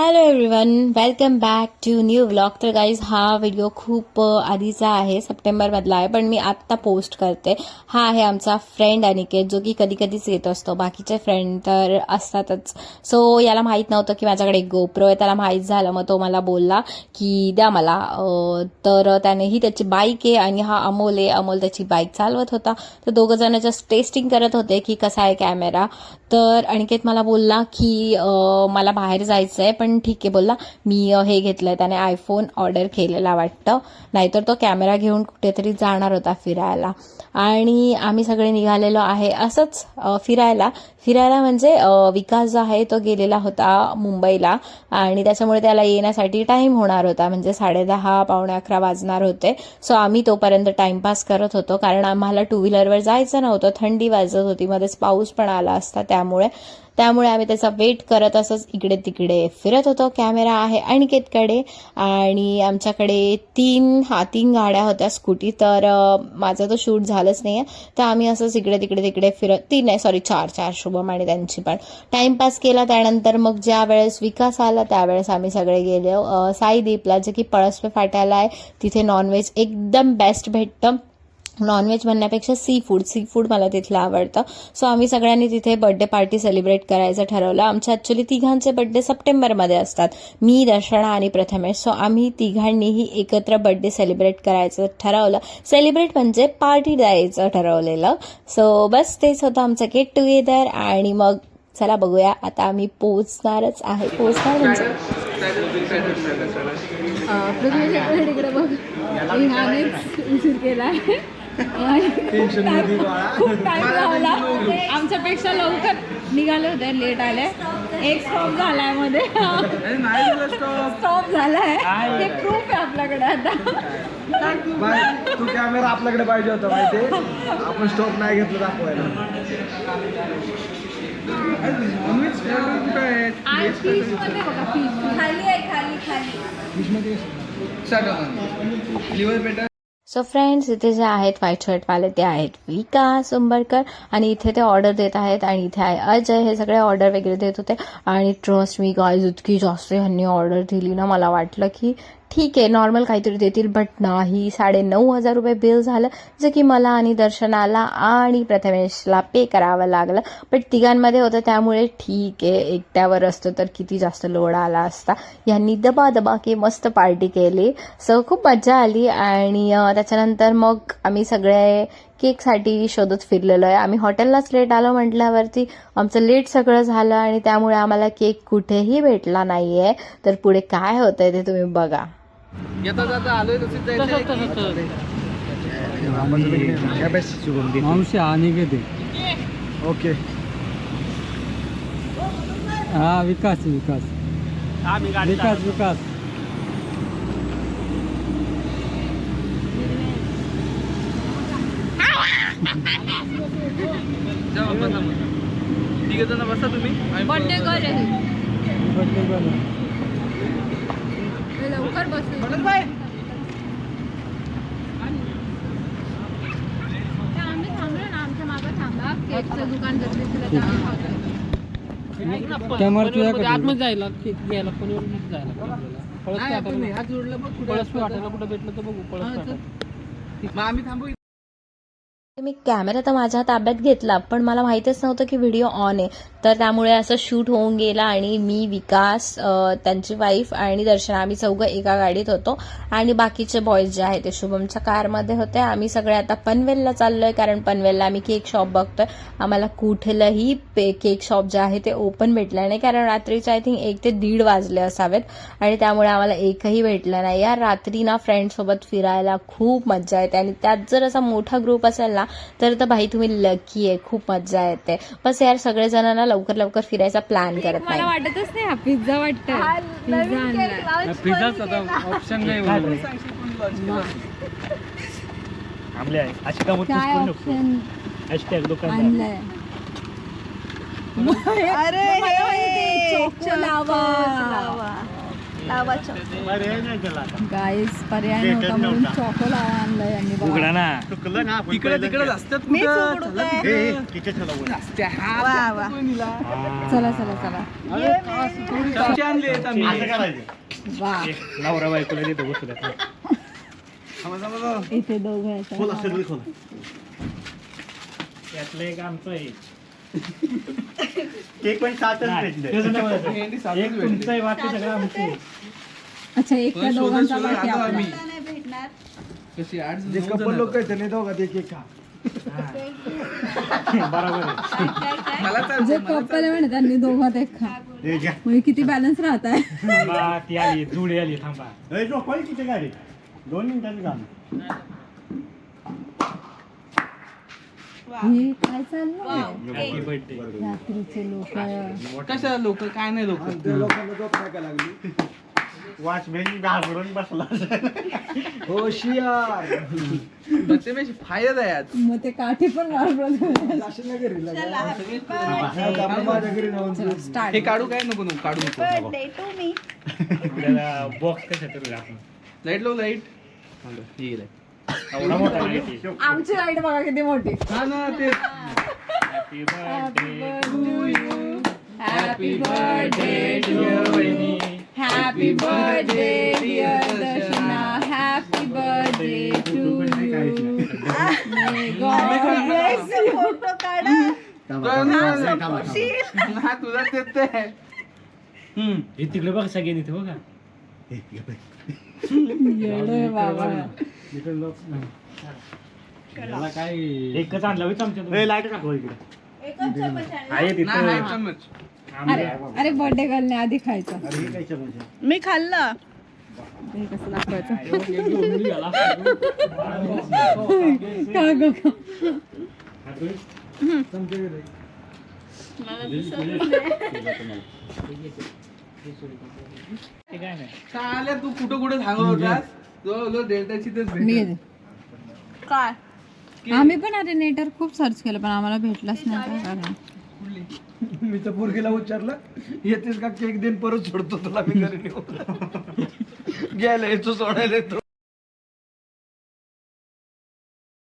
Hello everyone welcome back to new vlog तर guys हा video खूप आधीचा आहे. सप्टेंबरमधला आहे. पण मी आत्ता पोस्ट करते. हा आहे आमचा फ्रेंड अनिकेत जो की कधी कधीच येत असतो. बाकीचे फ्रेंड तर असतातच. सो याला माहीत नव्हतं की माझ्याकडे एक गोप्रो आहे. त्याला माहीत झालं. मग तो मला बोलला की द्या मला. तर त्याने ही त्याची बाईक आहे आणि हा अमोल आहे. अमोल त्याची बाईक चालवत होता. तर दोघं जण जस्ट टेस्टिंग करत होते की कसा आहे कॅमेरा तर अनिकेत मला बोलला की मला बाहेर जायचं आहे पण पण ठीक आहे बोलला. मी हे घेतलं आहे त्याने आयफोन ऑर्डर केलेला वाटतं. नाहीतर तो कॅमेरा घेऊन कुठेतरी जाणार होता फिरायला. आणि आम्ही सगळे निघालेलो आहे असंच फिरायला. फिरायला म्हणजे विकास जो आहे तो गेलेला होता मुंबईला. आणि त्याच्यामुळे त्याला येण्यासाठी टाईम होणार होता. म्हणजे साडेदहा पावणे अकरा वाजणार होते. सो आम्ही तोपर्यंत टाइमपास करत होतो. कारण आम्हाला टू व्हीलरवर जायचं नव्हतं. थंडी वाजत होती. मध्येच पाऊस पण आला असता त्यामुळे. त्यामुळे आम्ही त्याचा वेट करत असंच इकडे तिकडे फिरत होतो. कॅमेरा आहे अनिकेतकडे आणि आमच्याकडे तीन हा तीन गाड्या होत्या स्कूटी तर माझं तर शूट झालंच नाही आहे तर आम्ही असंच इकडे तिकडे तिकडे फिरत तीन नाही सॉरी चार चार शुभम आणि त्यांची पण. टाइमपास केला. त्यानंतर मग ज्या वेळेस विकास आला त्यावेळेस आम्ही सगळे गेलो. साईदीपला जे की पळसपे फाट्याला आहे तिथे नॉनव्हेज एकदम बेस्ट भेटतं. नॉनव्हेज म्हणण्यापेक्षा सी फूड सी फूड मला तिथलं आवडतं. सो आम्ही सगळ्यांनी तिथे बर्थडे पार्टी सेलिब्रेट करायचं ठरवलं. आमच्या ॲक्च्युली तिघांचे बर्थडे सप्टेंबरमध्ये असतात. मी दर्शना आणि प्रथमेश. सो आम्ही तिघांनीही एकत्र बर्थडे सेलिब्रेट करायचं ठरवलं. सेलिब्रेट म्हणजे पार्टी द्यायचं ठरवलेलं. सो बस तेच होतं आमचं गेट टुगेदर आणि मग चला बघूया. आता आम्ही पोचणारच आहे. पोचणार म्हणजे? खूप टाइम लावला. आमच्यापेक्षा लवकर निघाले होते लेट आले. एक स्टॉप झालायमध्ये. स्टॉप झालाय. ते प्रूफ आहे आपल्याकडे आता. बाय. तू कॅमेरा आपल्याकडे पाहिजे होता माहिती आपण स्टॉप नाही घेतलं दाखवायला. आज फिशमध्ये बघा फिश खाली आहे खाली खाली. सो फ्रेंड्स इथे जे आहेत व्हाईट शर्टवाले ते आहेत विकास उंबरकर आणि इथे ते ऑर्डर देत आहेत आणि इथे आहे अजय. हे सगळे ऑर्डर वगैरे देत होते. आणि ट्रस्ट मी गाईज इतकी जास्त ह्यांनी ऑर्डर दिली ना मला वाटलं की ठीक आहे नॉर्मल काहीतरी देतील बट नाही. साडे नऊ हजार रुपये बिल झालं जे की मला आणि दर्शनाला आणि प्रथमेशला पे करावं लागलं. बट तिघांमध्ये होतं त्यामुळे ठीक आहे. एकट्यावर असतो तर किती जास्त लोड आला असता. यांनी दबा दबा की मस्त पार्टी केली. सो खूप मजा आली आणि त्याच्यानंतर मग आम्ही सगळे केकसाठी शोधत फिरलेलो आहे. आम्ही हॉटेललाच लेट आलो म्हटल्यावरती आमचं लेट सगळं झालं आणि त्यामुळे आम्हाला केक कुठेही भेटला नाही आहे तर पुढे काय होतंय ते तुम्ही बघा. येता जाता आलोय मावशी आणि घेते ओके. हा विकास विकास. विकास विकास. ठीक आहे बसा. तुम्ही. बर्थडे गर्ल आहे बर्थडे लवकर बसू. त्या आम्ही थांबलो ना आमच्या मागं थांबा. केकचं दुकान बसले तुला आतमध्ये जायला केक घ्यायला पनवेल जायला पळस वाटायला कुठं भेटलं तर बघू पळस मग आम्ही थांबू मी कॅमेरा तर माझ्या ताब्यात घेतला पण मला माहीतच नव्हतं की व्हिडिओ ऑन आहे. तर त्यामुळे असं शूट होऊन गेला आणि मी विकास त्यांची वाईफ आणि दर्शन आम्ही चौघं एका गाडीत होतो. आणि बाकीचे बॉयज जे आहे ते शुभमच्या कारमध्ये होते. आम्ही सगळे आता पनवेलला चाललोय कारण पनवेलला आम्ही केक शॉप बघतोय. आम्हाला कुठलंही पे केक शॉप जे आहे ते ओपन भेटलं नाही. कारण रात्रीचे आय थिंक एक ते दीड वाजले असावेत. आणि त्यामुळे आम्हाला एकही भेटलं नाही. या रात्री ना फ्रेंडसोबत फिरायला खूप मज्जा येते. आणि त्यात जर असा मोठा ग्रुप असेल ना तर तर भाई तुम्ही लकी आहे खूप मज्जा येते. बस यार सगळेजण ना लवकर लवकर फिरायचा प्लॅन करत मला नाही. वाटतच नाही हा पिझ्झा वाटतंय. पिझ्झा ऑप्शन नाही अरे चोको लावा गाईस पर्याय नव्हता म्हणून चॉको लावा आणलं यांनी बघा. ना. तिकडे तिकडे असतात मीच उघडू काय? वा वा. चला चला चला. वा. नवरा बायकोला देतो बसू इथे दोघं आहेत. त्यातलं एक आमचं आहे. केक पण सातच भेटले. एक तुमचं आहे बाकी सगळं आमचं. आहे. अच्छा एक त्या दोघांचा बाकी आपला. नाही भेटणार. कशी आठ जे कपल लोक आहेत एक एक खा. बरोबर आहे. काय काय काय? जे कपल आहे म्हणे त्यांनी दोघात एक खा. म्हणजे किती बॅलन्स राहत आहे? बा, ती आली जुडी आली थांबा. किती गाडी? दोन मिनिटांनी काम हे काय चाललंय? हॅपी बर्थडे रात्रीचे लोक. कशा लोक? काय नाही लोक? त्या लोकांना झोप नाही का लागली? वॉचमॅन घाबरून बसला. होशियार बच्चे फायदा आहे आज. मग ते काठी पण वापरत जाशील ना घरी लगेच. आपण माझ्या घरी जाऊन स्टार्ट हे काढू काय? नको नको काढू नको. बर्थडे टू मी बॉक्स कशा लाइट लो लाइट एवढा मोठा. आमची लाइट बघा किती मोठी. हा ना ते happy birthday happy birthday happy birthday dear Darshana happy birthday to you photo काढा. हा तुझा तेच ते. हे तिकडे बघ सगळे इथे बघा. बाबा. याला काय? एकच आणला होय चमचा लाइट टाकलो इकडे. एकच चमच आहे. आहे नाही नाही तिथं चम्मच अरे अरे बर्थडे गर्लने आधी खायचं. अरे हे काय चमचा मी खाल्लं. हे कसं दाखवायचं? निघाला का ग का? ते काय नाही. चालेल तू कुठं कुठं होतास? जो जो डेल्टाची तेच मी भेटेल. घेते काय? आम्ही पण अरे नेटर खूप सर्च केलं पण आम्हाला भेटलाच नाही काय मी तर पोरगीला उच्चारलं येतेस का? केक देऊन परत सोडतो तुला मी घरी नेऊ घ्यायला येतो सोडायला येतो.